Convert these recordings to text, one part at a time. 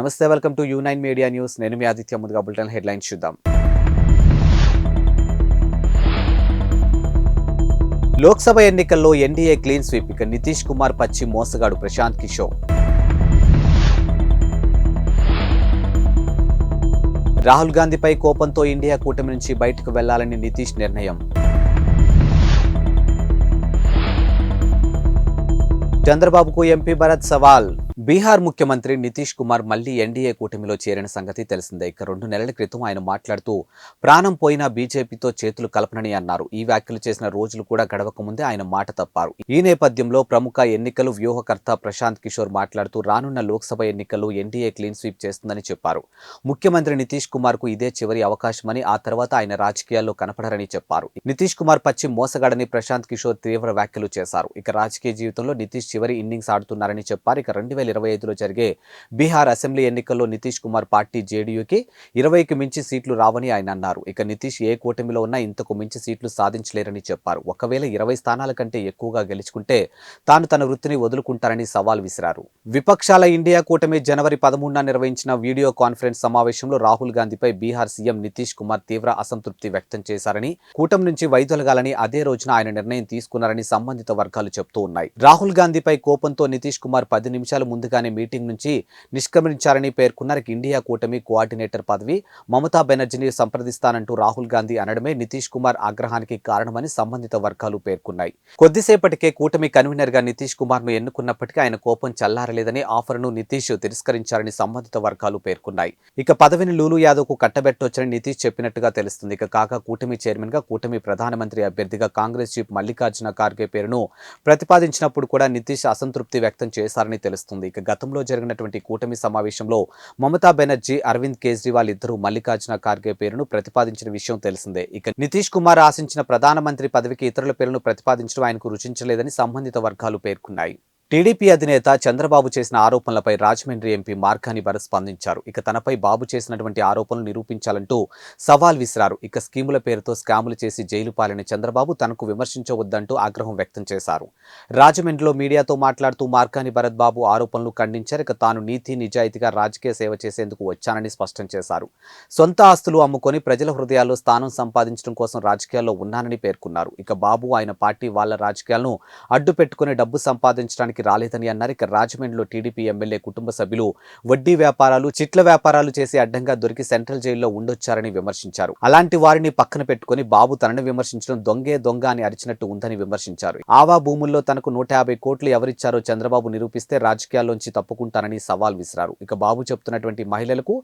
నమస్తే welcome to U nine media news. నేను మీ ఆదిత్య ముందుగా బులెటిన్ హెడ్లైన్స్ చూద్దాం. లోక్సభ ఎన్నికల్లో ఎన్డీఏ క్లీన్ స్వీప్ ఇక నితీష్ కుమార్ పచ్చి మోసగాడు ప్రశాంత్ కిషోర్. రాహుల్ గాంధీపై కోపంతో ఇండియా కూటమి నుంచి బయటకు వెళ్ళాలని నితీష్ నిర్ణయం. చంద్రబాబుకు ఎంపీ భరత్ సవాల్. బీహార్ ముఖ్యమంత్రి నితీష్ కుమార్ మళ్ళీ ఎన్డీఏ కూటమిలో చేరిన సంగతి తెలిసిందే. ఇక రెండు నెలల క్రితం ఆయన మాట్లాడుతూ ప్రాణం పోయిన బీజేపీతో చేతులు కలపనని అన్నారు. ఈ వ్యాఖ్యలు చేసిన రోజులు కూడా గడవక ముందే ఆయన మాట తప్పారు. ఈ నేపథ్యంలో ప్రముఖ ఎన్నికలు వ్యూహకర్త ప్రశాంత్ కిషోర్ మాట్లాడుతూ రానున్న లోక్సభ ఎన్నికల్లో ఎన్డీఏ క్లీన్ స్వీప్ చేస్తుందని చెప్పారు. ముఖ్యమంత్రి నితీష్ కుమార్కు ఇదే చివరి అవకాశమని ఆ తర్వాత ఆయన రాజకీయాల్లో కనపడరని చెప్పారు. నితీష్ కుమార్ పచ్చి మోసగాడని ప్రశాంత్ కిషోర్ తీవ్ర వ్యాఖ్యలు చేశారు. ఇక రాజకీయ జీవితంలో నితీష్ చివరి ఇన్నింగ్స్ ఆడుతున్నారని చెప్పారు. ఇక రెండు వేల ఇరవై ఐదులో జరిగే బీహార్ అసెంబ్లీ ఎన్నికల్లో నితీష్ కుమార్ పార్టీ జేడీయూకి ఇరవైకి మించి సీట్లు రావని ఆయన అన్నారు. ఇక నితీష్ ఏ కూటమిలో ఉన్నా ఇంతకు మించి సీట్లు సాధించలేరని చెప్పారు. ఒకవేళ ఇరవై స్థానాల కంటే ఎక్కువగా గెలుచుకుంటే తాను తన వృత్తిని వదులుకుంటారని సవాల్ విసిరారు. విపక్షాల ఇండియా కూటమి జనవరి పదమూడున నిర్వహించిన వీడియో కాన్ఫరెన్స్ సమావేశంలో రాహుల్ గాంధీపై బీహార్ సీఎం నితీష్ కుమార్ తీవ్ర అసంతృప్తి వ్యక్తం చేశారని కూటమి నుంచి వైదొలగాలని అదే రోజున ఆయన నిర్ణయం తీసుకున్నారని సంబంధిత వర్గాలు చెబుతూ ఉన్నాయి. రాహుల్ గాంధీపై కోపంతో నితీష్ కుమార్ పది నిమిషాల ముందుగానే మీటింగ్ నుంచి నిష్క్రమించారని పేర్కొన్నారు. ఇండియా కూటమి కోఆర్డినేటర్ పదవి మమతా బెనర్జీని సంప్రదిస్తానంటూ రాహుల్ గాంధీ అనడమే నితీష్ కుమార్ ఆగ్రహానికి కారణమని సంబంధిత వర్గాలు పేర్కొన్నాయి. కొద్దిసేపటికే కూటమి కన్వీనర్గా నితీష్ కుమార్ను ఎన్నుకున్నప్పటికీ ఆయన కోపం చల్లారలేదని ఆఫర్ను నితీష్ తిరస్కరించారని సంబంధిత వర్గాలు పేర్కొన్నాయి. ఇక పదవిని లూలు యాదవ్కు కట్టబెట్టొచ్చని నితీష్ చెప్పినట్టుగా తెలుస్తుంది. ఇక కాగా కూటమి చైర్మన్గా కూటమి ప్రధానమంత్రి అభ్యర్థిగా కాంగ్రెస్ చీఫ్ మల్లికార్జున ఖార్గే పేరును ప్రతిపాదించినప్పుడు కూడా నితీష్ అసంతృప్తి వ్యక్తం చేశారని తెలుస్తుంది. ఇక గతంలో జరిగినటువంటి కూటమి సమావేశంలో మమతా బెనర్జీ అరవింద్ కేజ్రీవాల్ ఇద్దరు మల్లికార్జున ఖార్గే పేరును ప్రతిపాదించిన విషయం తెలిసిందే. ఇక నితీష్ కుమార్ ఆశించిన ప్రధానమంత్రి పదవికి ఇతరుల పేరును ప్రతిపాదించడం ఆయనకు రుచించలేదని సంబంధిత వర్గాలు పేర్కొన్నాయి. టీడీపీ అధినేత చంద్రబాబు చేసిన ఆరోపణలపై రాజమండ్రి ఎంపీ మార్కాని భరత్ స్పందించారు. ఇక తనపై బాబు చేసినటువంటి ఆరోపణలు నిరూపించాలంటూ సవాల్ విసిరారు. ఇక స్కీముల పేరుతో స్కాములు చేసి జైలు పాలిన చంద్రబాబు తనకు విమర్శించవద్దంటూ ఆగ్రహం వ్యక్తం చేశారు. రాజమండ్రిలో మీడియాతో మాట్లాడుతూ మార్కాని భరత్ బాబు ఆరోపణలు ఖండించారు. ఇక తాను నీతి నిజాయితీగా రాజకీయ సేవ చేసేందుకు వచ్చానని స్పష్టం చేశారు. సొంత ఆస్తులు అమ్ముకొని ప్రజల హృదయాల్లో స్థానం సంపాదించడం కోసం రాజకీయాల్లో ఉన్నానని పేర్కొన్నారు. ఇక బాబు ఆయన పార్టీ వాళ్ళ రాజకీయాలను అడ్డు పెట్టుకుని డబ్బు సంపాదించడానికి రాలేదని అన్నారు. ఇక రాజమండ్రిలో టీడీపీ ఎమ్మెల్యే కుటుంబ సభ్యులు వడ్డీ వ్యాపారాలు చిట్ల వ్యాపారాలు చేసి అడ్డంగా దొరికి సెంట్రల్ జైల్లో ఉండొచ్చారని విమర్శించారు. అలాంటి వారిని పక్కన పెట్టుకుని బాబు తనను విమర్శించడం దొంగే దొంగ అని అరిచినట్టు ఉందని విమర్శించారు. ఆవా భూముల్లో తనకు నూట యాభై కోట్లు ఎవరిచ్చారో చంద్రబాబు నిరూపిస్తే రాజకీయాల్లోంచి తప్పుకుంటానని సవాల్ విసిరారు. ఇక బాబు చెప్తున్నటువంటి మహిళలకు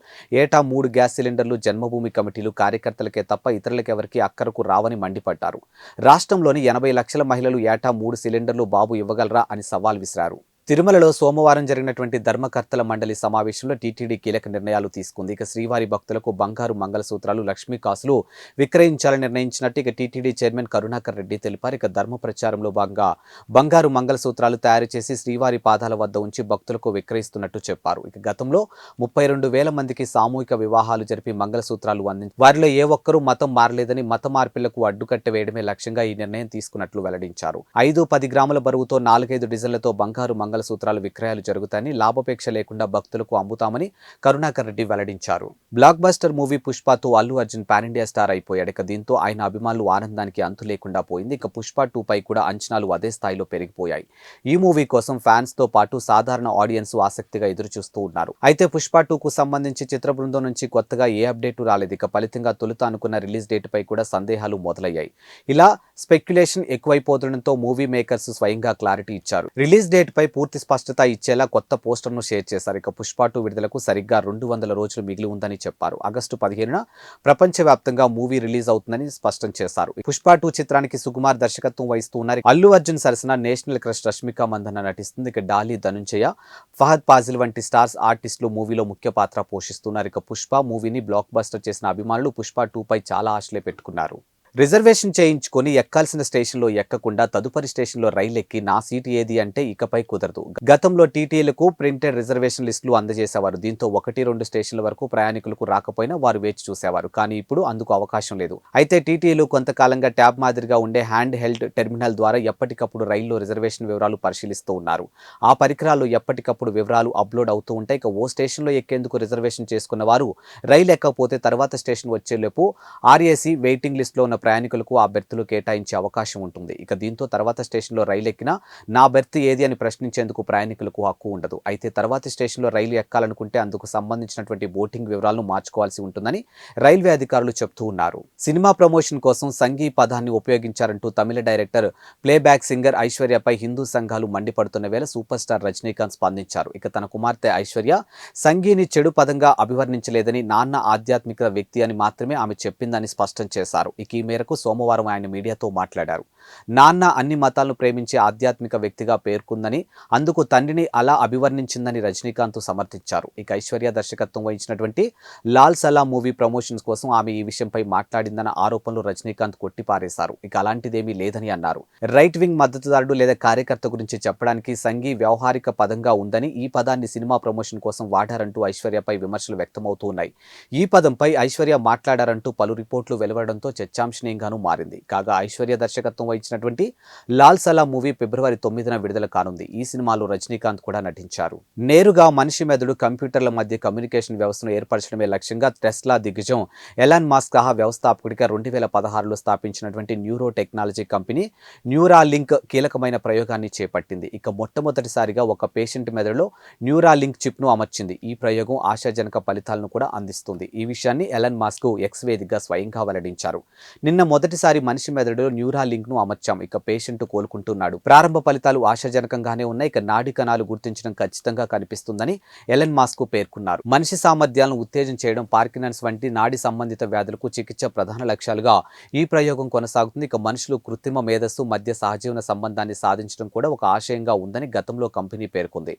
ఏటా మూడు గ్యాస్ సిలిండర్లు జన్మభూమి కమిటీలు కార్యకర్తలకే తప్ప ఇతరులకు ఎవరికి అక్కరకు రావని మండిపడ్డారు. రాష్ట్రంలోని ఎనభై లక్షల మహిళలు ఏటా మూడు సిలిండర్లు బాబు ఇవ్వగలరా అని సవాల్ విసిరారు తిరుమలలో సోమవారం జరిగినటువంటి ధర్మకర్తల మండలి సమావేశంలో టీటీడీ కీలక నిర్ణయాలు తీసుకుంది. ఇక శ్రీవారి భక్తులకు బంగారు మంగళసూత్రాలు లక్ష్మీ కాసులు విక్రయించాలని నిర్ణయించినట్టు ఇక టీటీడీ చైర్మన్ కరుణాకర్ రెడ్డి తెలిపారు. ఇక ధర్మ ప్రచారంలో భాగంగా బంగారు మంగళసూత్రాలు తయారు చేసి శ్రీవారి పాదాల వద్ద ఉంచి భక్తులకు విక్రయిస్తున్నట్టు చెప్పారు. ఇక గతంలో ముప్పై రెండు వేల మందికి సామూహిక వివాహాలు జరిపి మంగళసూత్రాలు అందించి వారిలో ఏ ఒక్కరూ మతం మారలేదని మత మార్పులకు అడ్డుకట్ట వేయడమే లక్ష్యంగా ఈ నిర్ణయం తీసుకున్నట్లు వెల్లడించారు. ఐదు పది గ్రాముల బరువుతో నాలుగైదు డిజైన్లతో బంగారు మంగళ మంగళసూత్రాలు విక్రయాలు జరుగుతాయని లాభాపేక్ష లేకుండా భక్తులకు అమ్ముతామని కరుణాకర్ రెడ్డి వెల్లడించారు. Block buster movie పుష్పతో Allu Arjun pan India star అయిపోయాడు. ఇక దీంతో ఆయన అభిమానులు ఆనందానికి అంతు లేకుండా పోయింది. ఇక పుష్ప టూ పై కూడా అంచనాలు అదే స్థాయిలో పెరిగిపోయాయి. ఈ మూవీ కోసం ఫ్యాన్స్తో పాటు సాధారణ ఆడియన్స్ ఆసక్తిగా ఎదురు చూస్తూ ఉన్నారు. అయితే పుష్ప టూ కు సంబంధించి చిత్ర బృందం నుంచి కొత్తగా ఏ అప్డేట్ రాలేదు. ఇక ఫలితంగా తొలుత అనుకున్న రిలీజ్ డేట్ పై కూడా సందేహాలు మొదలయ్యాయి. ఇలా స్పెక్యులేషన్ ఎక్కువైపోతుండటంతో మూవీ మేకర్స్ స్వయంగా క్లారిటీ ఇచ్చారు. రిలీజ్ డేట్ పై పూర్తి స్పష్టత ఇచ్చేలా కొత్త పోస్టర్ను షేర్ చేశారు. ఇక పుష్ప టూ విడుదలకు సరిగ్గా రెండు వందల రోజులు మిగిలి ఉందని చెప్పారు. ఆగస్టు పదిహేనున ప్రపంచవ్యాప్తంగా మూవీ రిలీజ్ అవుతుందని స్పష్టం చేశారు. పుష్ప టూ చిత్రానికి సుకుమార్ దర్శకత్వం వహిస్తూ ఉన్నారు అల్లు అర్జున్ సరసన నేషనల్ క్రష్ రష్మిక మందన నటిస్తుంది. ఇక డాలీ ధనుంజయ ఫహద్ పాజిల్ వంటి స్టార్స్ ఆర్టిస్టులు మూవీలో ముఖ్య పాత్ర పోషిస్తున్నారు. ఇక పుష్ప మూవీని బ్లాక్ బస్టర్ చేసిన అభిమానులు పుష్ప టూ పై చాలా ఆశలే పెట్టుకున్నారు. రిజర్వేషన్ చేయించుకొని ఎక్కాల్సిన స్టేషన్లో ఎక్కకుండా తదుపరి స్టేషన్లో రైలు ఎక్కి నా సీటు ఏది అంటే ఇకపై కుదరదు. గతంలో టీటీలకు ప్రింటెడ్ రిజర్వేషన్ లిస్టులు అందజేసేవారు. దీంతో ఒకటి రెండు స్టేషన్ల వరకు ప్రయాణికులకు రాకపోయినా వారు వేచి చూసేవారు. కానీ ఇప్పుడు అందుకు అవకాశం లేదు. అయితే టీటీలు కొంతకాలంగా ట్యాబ్ మాదిరిగా ఉండే హ్యాండ్ హెల్డ్ టెర్మినల్ ద్వారా ఎప్పటికప్పుడు రైల్లో రిజర్వేషన్ వివరాలు పరిశీలిస్తూ ఉన్నారు. ఆ పరికరాలు ఎప్పటికప్పుడు వివరాలు అప్లోడ్ అవుతూ ఉంటాయి. ఇక ఓ స్టేషన్లో ఎక్కేందుకు రిజర్వేషన్ చేసుకున్న వారు రైలు ఎక్కకపోతే తర్వాత స్టేషన్ వచ్చేలోపు ఆర్ఏసీ వెయిటింగ్ లిస్టులో ఉన్న ప్రయాణికులకు ఆ బెర్తులు కేటాయించే అవకాశం ఉంటుంది. ఇక దీంతో తర్వాత స్టేషన్లో రైలు ఎక్కినా నా బెర్త్ ఏది అని ప్రశ్నించేందుకు ప్రయాణికులకు హక్కు ఉండదు. అయితే తర్వాతి స్టేషన్లో రైలు ఎక్కాలనుకుంటే అందుకు సంబంధించినటువంటి బోటింగ్ వివరాలను మార్చుకోవాల్సి ఉంటుందని రైల్వే అధికారులు చెబుతూ ఉన్నారు. సినిమా ప్రమోషన్ కోసం సంఘీ పదాన్ని ఉపయోగించారంటూ తమిళ డైరెక్టర్ ప్లేబ్యాక్ సింగర్ ఐశ్వర్యపై హిందూ సంఘాలు మండిపడుతున్న వేళ సూపర్ స్టార్ రజనీకాంత్ స్పందించారు. ఇక తన కుమార్తె ఐశ్వర్య సంఘీని చెడు పదంగా అభివర్ణించలేదని నాన్న ఆధ్యాత్మిక వ్యక్తి అని మాత్రమే ఆమె చెప్పిందని స్పష్టం చేశారు. ఇక ఈ మేరకు సోమవారం ఆయన మీడియాతో మాట్లాడారు. నాన్న అన్ని మతాలను ప్రేమించే ఆధ్యాత్మిక వ్యక్తిగా పేర్కొందని అందుకు తండ్రిని అలా అభివర్ణించిందని రజనీకాంత్ సమర్థించారు. ఇక ఐశ్వర్య దర్శకత్వం వహించినటువంటి లాల్ సలా మూవీ ప్రమోషన్స్ కోసం ఆమె ఈ విషయంపై మాట్లాడిందన్న ఆరోపణలు రజనీకాంత్ కొట్టిపారేశారు. ఇక అలాంటిదేమీ లేదని అన్నారు. రైట్ వింగ్ మద్దతుదారుడు లేదా కార్యకర్త గురించి చెప్పడానికి సంఘీ వ్యవహారిక పదంగా ఉందని ఈ పదాన్ని సినిమా ప్రమోషన్ కోసం వాడారంటూ ఐశ్వర్యపై విమర్శలు వ్యక్తమవుతూ ఉన్నాయి. ఈ పదంపై ఐశ్వర్య మాట్లాడారంటూ పలు రిపోర్ట్లు వెలువడడంతో చర్చాంశనీయంగానూ మారింది. కాగా ఐశ్వర్య దర్శకత్వం వహించినటువంటి లాల్ సలా మూవీ ఫిబ్రవరి తొమ్మిదిన విడుదల కానుంది. ఈ సినిమాలో రజనీకాంత్ కూడా నటించారు. నేరుగా మనిషి మెదడు కంప్యూటర్ల మధ్య కమ్యూనికేషన్ వ్యవస్థను ఏర్పరచడమే లక్ష్యంగా టెస్లా దిగ్గజం ఎలాన్ మాస్క్ సహా వ్యవస్థాపకుడిగా రెండు వేల పదహారులో స్థాపించినటువంటి న్యూరో టెక్నాలజీ కంపెనీ న్యూరాలింక్ కీలకమైన ప్రయోగాన్ని చేపట్టింది. ఇక మొట్టమొదటిసారిగా ఒక పేషెంట్ మెదడులో న్యూరాలింక్ చిప్ను అమర్చింది. ఈ ప్రయోగం ఆశాజనక ఫలితాలను కూడా అందిస్తుంది. ఈ విషయాన్ని ఎలన్ మాస్క్ ఎక్స్ వేదికగా స్వయంగా వెల్లడించారు. నిన్న మొదటిసారి మనిషి మెదడులో న్యూరాలింక్ను అమర్చాం. ఇక పేషెంట్ కోలుకుంటున్నాడు. ప్రారంభ ఫలితాలు ఆశాజనకంగానే ఉన్నాయి. ఇక నాడి కణాలు గుర్తించడం ఖచ్చితంగా కనిపిస్తుందని ఎలన్ మాస్క్ పేర్కొన్నారు. మనిషి సామర్థ్యాలను ఉత్తేజం చేయడం పార్కినన్స్ వంటి నాడి సంబంధిత వ్యాధులకు చికిత్స ప్రధాన లక్ష్యాలుగా ఈ ప్రయోగం కొనసాగుతుంది. ఇక మనుషులు కృత్రిమ మేధస్సు మధ్య సహజీవన సంబంధాన్ని సాధించడం కూడా ఒక ఆశయంగా ఉందని గతంలో కంపెనీ పేర్కొంది.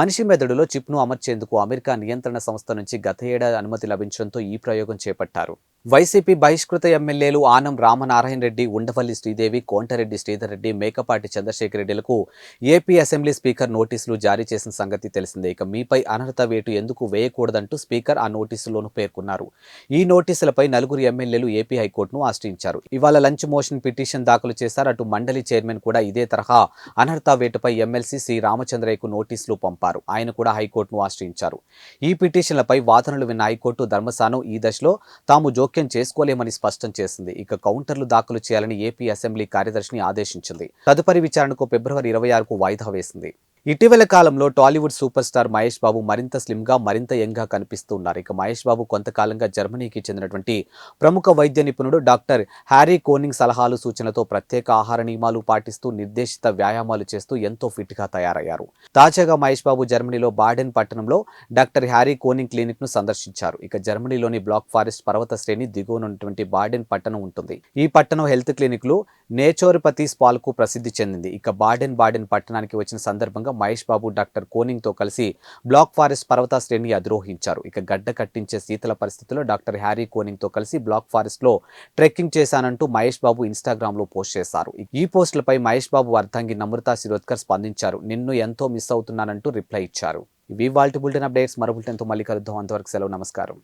మనిషి మెదడులో చిప్ను అమర్చేందుకు అమెరికా నియంత్రణ సంస్థ నుంచి గత ఏడాది అనుమతి లభించడంతో ఈ ప్రయోగం చేపట్టారు. వైసీపీ బహిష్కృత ఎమ్మెల్యేలు ఆనం రామనారాయణ రెడ్డి ఉండవల్లి శ్రీదేవి కోంటరెడ్డి శ్రీధర్ రెడ్డి మేకపాటి చంద్రశేఖర్ రెడ్డిలకు ఏపీ అసెంబ్లీ స్పీకర్ నోటీసులు జారీ చేసిన సంగతి తెలిసిందే. ఇక మీపై అనర్హత వేటు ఎందుకు వేయకూడదంటూ స్పీకర్ ఆ నోటీసులోనూ పేర్కొన్నారు. ఈ నోటీసులపై నలుగురు ఎమ్మెల్యేలు ఏపీ హైకోర్టును ఆశ్రయించారు. ఇవాళ లంచ్ మోషన్ పిటిషన్ దాఖలు చేశారు. అటు మండలి చైర్మన్ కూడా ఇదే తరహా అనర్హత వేటుపై ఎమ్మెల్సీ శ్రీ రామచంద్రయ్యకు నోటీసులు పంపారు. ఆయన కూడా హైకోర్టును ఆశ్రయించారు. ఈ పిటిషన్లపై వాదనలు విన్న హైకోర్టు ధర్మసానం ఈ దశలో తాము జోక్యం చేసుకోలేమని స్పష్టం చేసింది. ఇక కౌంటర్లు దాఖలు చేయాలని ఏపీ అసెంబ్లీ కార్యదర్శిని ఆదేశించింది. తదుపరి విచారణకు ఫిబ్రవరి ఇరవై ఆరుకు వాయిదా వేసింది. ఇటీవల కాలంలో Tollywood super star Mahesh Babu మరింత స్లిమ్గా మరింత యంగ్గా కనిపిస్తూ ఉన్నారు ఇక మహేష్ బాబు కొంతకాలంగా జర్మనీకి చెందినటువంటి ప్రముఖ వైద్య నిపుణుడు డాక్టర్ హ్యారీ కోనింగ్ సలహాలు సూచనతో ప్రత్యేక ఆహార నియమాలు పాటిస్తూ నిర్దేశిత వ్యాయామాలు చేస్తూ ఎంతో ఫిట్గా తయారయ్యారు. తాజాగా మహేష్ బాబు జర్మనీలో బాడెన్ పట్టణంలో డాక్టర్ హ్యారీ కోనింగ్ క్లినిక్ను సందర్శించారు. ఇక జర్మనీలోని బ్లాక్ ఫారెస్ట్ పర్వత శ్రేణి దిగువనున్నటువంటి బాడెన్ పట్టణం ఉంటుంది. ఈ పట్టణం హెల్త్ క్లినిక్లు నేచోరపతి స్పాల్కు ప్రసిద్ధి చెందింది. ఇక బాడెన్ బాడెన్ పట్టణానికి వచ్చిన సందర్భంగా మహేష్ బాబు డాక్టర్ కోనింగ్తో కలిసి బ్లాక్ ఫారెస్ట్ పర్వత శ్రేణి అధిరోహించారు. ఇక గడ్డ కట్టించే శీతల పరిస్థితుల్లో డాక్టర్ హ్యారీ కోనింగ్తో కలిసి బ్లాక్ ఫారెస్ట్లో ట్రెక్కింగ్ చేశానంటూ మహేష్ బాబు ఇన్స్టాగ్రామ్లో పోస్ట్ చేశారు. ఈ పోస్టులపై మహేష్ బాబు అర్ధాంగి నమ్రతా శిరోద్కర్ స్పందించారు. నిన్ను ఎంతో మిస్ అవుతున్నానంటూ రిప్లై ఇచ్చారు. ఇవి వాళ్ళ బులెటిన్ అప్డేట్స్. మరో బులెటిన్తో మళ్ళీ కలుద్దాం. అంతవరకు సెలవు. నమస్కారం.